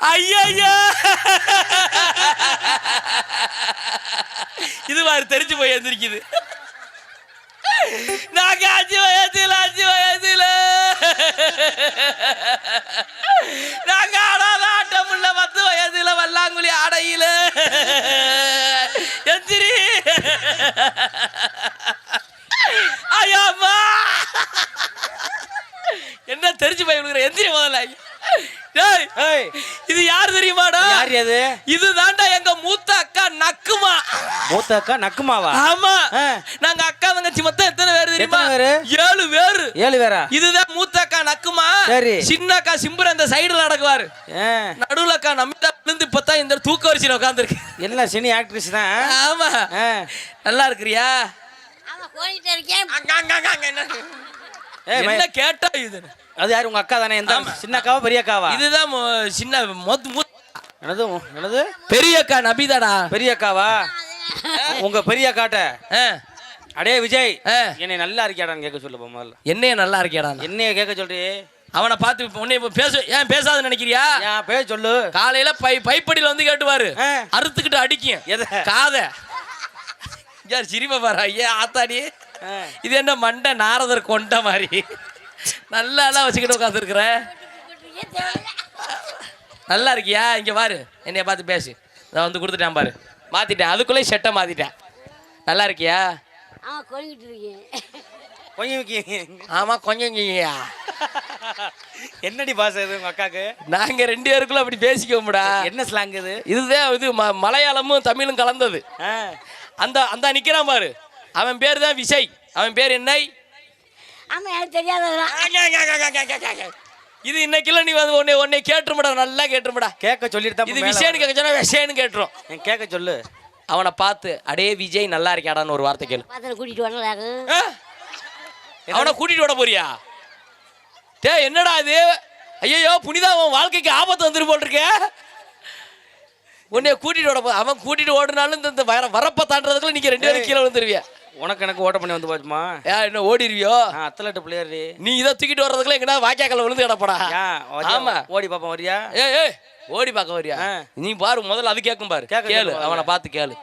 ஐயா இது மாதிரி தெரிஞ்சு போய் எந்திரிக்குது நாங்க அஞ்சு வயசுல அஞ்சு வயசுல. நாங்க ஆடாத ஆட்டம் உள்ள பத்து வயசுல வல்லாங்குழி ஆடையில. எந்திரி. ஐயாம்மா என்ன தெரிஞ்சு போய் விழுகிற எந்திரி முதல்ல. டேய் ஏய். இது யார் தெரியுமாடா? யார் அது? இது தாண்டா எங்க மூத்த அக்கா நக்குமா. மூத்த அக்கா நக்குமாவா? ஆமா. ஆ. நாங்க அக்கா தங்கச்சி மொத்தம் எத்தனை பேர் தெரியுமா? ஏழு பேரு. ஏழு பேரா? இதுதான் மூத்த அக்கா நக்குமா? சரி. சின்ன அக்கா சிம்புர அந்த சைடுல நடக்குவாரு. நடுவுல அக்கா நம்பிதா விழுந்து இப்பதான் இந்த தூக்க வரிசையில உட்காந்துருக்கு எல்லாம் சினி ஆக்ட்ரஸ் தான்? ஆமா. ஆ. நல்லா இருக்கிறியா? ஆமா கோழிட்டு இருக்கேன். அங்க, அங்க, அங்க, அங்க, என்ன கேட்டா இது? அது யாரு? உங்க அக்கா தானே? எந்த சின்ன அக்காவா பெரிய அக்காவா? இதுதான் சின்ன மொத்த மூத்த என்னது என்னது? பெரிய அக்கா நபிதாடா. பெரிய அக்காவா? உங்க பெரிய அக்காட்ட? அடே விஜய். என்னை நல்லா இருக்கியாடான்னு கேட்க சொல்லு முதல்ல. என்னைய நல்லா இருக்கியாடா? என்னைய கேட்க சொல்றி அவனை பார்த்து உன்னை இப்ப பேச ஏன் பேசாத நினைக்கிறியா? ஏன் பேர் சொல்லு. காலையில பை பைப்படியில வந்து கேட்டுவாரு. அறுத்துக்கிட்டு அடிக்கும். எதை? காத. யார் சிரிப்ப பாரு ஐயா ஆத்தாடி. இது என்ன மண்டை நாரதர் கொண்ட மாதிரி. நல்லா எல்லாம் வச்சுக்கிட்டு உட்காந்துருக்குற நல்லா இருக்கியா? இங்க பாரு. என்னைய பார்த்து பேசு. நான் வந்து கொடுத்துட்டேன் பாரு. மாத்திட்டேன். அதுக்குள்ளே செட்டை மாத்திட்டேன். நல்லா இருக்கியா? கொஞ்சம் வைக்க ஆமா கொஞ்சம். என்னடி பாச இது உங்க அக்காக்கு? நாங்க ரெண்டு பேருக்குள்ள அப்படி பேசிக்கோமுடா என்ன ஸ்லாங் இது? இதுதான் இது ம- மலையாளமும் தமிழும் கலந்தது. ஆ. அந்த அந்த நிக்கிறான் பாரு. அவன் பேர் தான் விஜய். அவன் பேர் என்ன? ஆமா எனக்கு தெரியாதவரா? இது இன்னைக்குள்ள நீ வந்து உன்னை உன்னை கேட்டுருமடா நல்லா கேட்டுருமடா. கேட்க சொல்லிட்டு இது மேல விஷயம்னு கேட்க சொன்னா விஷயம்னு கேட்டுரும். கேட்க சொல்லு. அவனை பார்த்து அடே விஜய் நல்லா இருக்கியாடான்னு ஒரு வார்த்தை கேளு. கூட்டிட்டு? அவனை கூட்டிட்டு விட போறியா? டேய் என்னடா இது? ஐயோ புனிதா அவன் வாழ்க்கைக்கு ஆபத்து வந்துரு போல் இருக்க உன்னைய கூட்டிட்டு விட போ அவன் கூட்டிட்டு ஓடுனாலும் இந்த- இந்த வர வரப்ப தாண்டதுக்குள்ள நீங்க ரெண்டு பேரும் கீழே விழுந்துருவியா. உனக்கு எனக்கு ஓட்ட பண்ணி வந்து போச்சுமா ஏன் என்ன ஓடிடுவியோ நான் அத்தலட்டு பிள்ளையாரி நீ இதை தூக்கிட்டு வர்றதுக்குள்ள எங்கடா வாய்க்காக்கல விழுந்து கிடப்படா? ஆமா. ஓடி பாப்போம் வரியா? ஏய் ஏய் ஓடி பார்க்க வரியா. நீ பாரு முதல்ல அது கேட்கும் பாரு. கேளு அவனை பார்த்து கேளு.